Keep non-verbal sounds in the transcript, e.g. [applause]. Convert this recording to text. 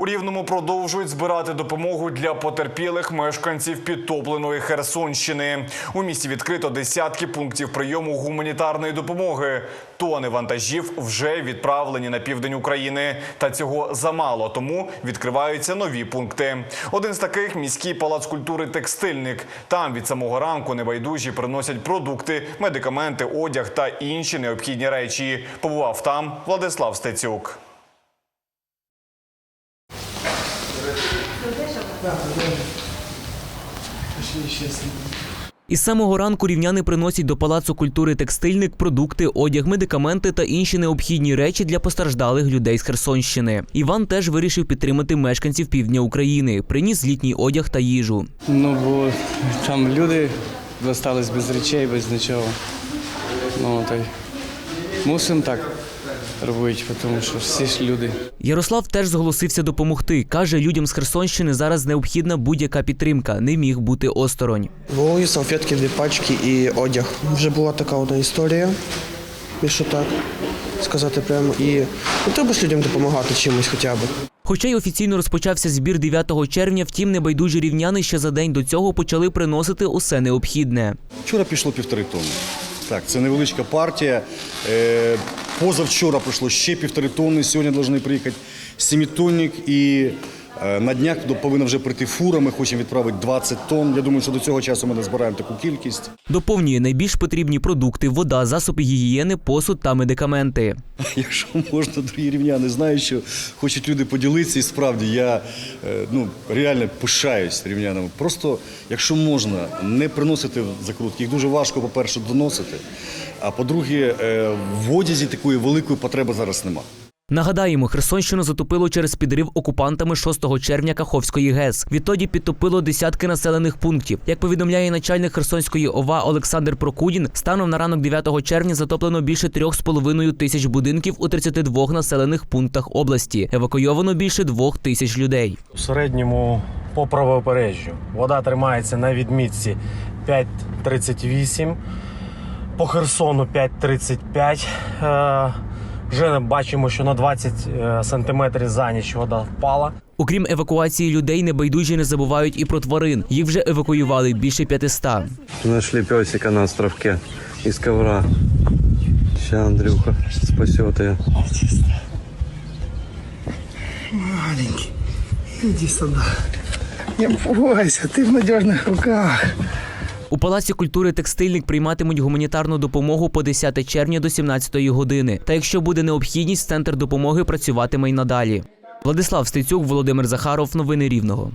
У Рівному продовжують збирати допомогу для потерпілих мешканців підтопленої Херсонщини. У місті відкрито десятки пунктів прийому гуманітарної допомоги. Тони вантажів вже відправлені на південь України. Та цього замало, тому відкриваються нові пункти. Один з таких міський палац культури Текстильник. Там від самого ранку небайдужі приносять продукти, медикаменти, одяг та інші необхідні речі. Побував там Владислав Стецюк. Із самого ранку рівняни приносять до палацу культури текстильник, продукти, одяг, медикаменти та інші необхідні речі для постраждалих людей з Херсонщини. Іван теж вирішив підтримати мешканців півдня України. Приніс літній одяг та їжу. Ну, бо там люди залишились без речей, без нічого. Ну, та мусимо так робити, тому що всі ж люди. Ярослав теж зголосився допомогти. каже, людям з Херсонщини зараз необхідна будь-яка підтримка. Не міг бути осторонь. Вологі салфетки, дві пачки і одяг. Вже була така одна історія, якщо так сказати прямо. І ну, треба ж людям допомагати чимось хоча б. Хоча й офіційно розпочався збір 9 червня, втім небайдужі рівняни ще за день до цього почали приносити усе необхідне. Вчора пішло півтори тонни. Так, це невеличка партія. Позавчора пройшло ще півтори тонни. Сьогодні повинні приїхати семітонник і на днях повинна вже прийти фура. Ми хочемо відправити 20 тонн. Я думаю, що до цього часу ми не збираємо таку кількість. Доповнює найбільш потрібні продукти: вода, засоби гігієни, посуд та медикаменти. [laughs] Якщо можна, дорогі рівняни, знаю, що хочуть люди поділитися, і справді я е, ну, реально пишаюсь рівнянами. Просто, якщо можна, не приносити закрутки. Їх дуже важко, по-перше, доносити. А по-друге, е, в одязі такої великої потреби зараз нема. Нагадаємо, Херсонщину затопило через підрив окупантами 6 червня Каховської ГЕС. Відтоді підтопило десятки населених пунктів. Як повідомляє начальник Херсонської ОВА Олександр Прокудін, станом на ранок 9 червня затоплено більше 3,5 тисяч будинків у 32 населених пунктах області. Евакуйовано більше 2 тисяч людей. У середньому по правобережжю вода тримається на відмітці 5,38, по Херсону 5,35. Вже бачимо, що на 20 е, сантиметрів за ніч вода впала. Окрім евакуації людей, небайдужі не забувають і про тварин. Їх вже евакуювали більше 500. Нашли песика на островке из ковра. Сейчас Андрюха спасет ее. Маленький, іди сюди. Не бойся, ти в надіжних руках. У Палаці культури текстильник прийматимуть гуманітарну допомогу по 10 червня до 17 години. Та якщо буде необхідність, центр допомоги працюватиме й надалі. Владислав Стецюк, Володимир Захаров. Новини Рівного.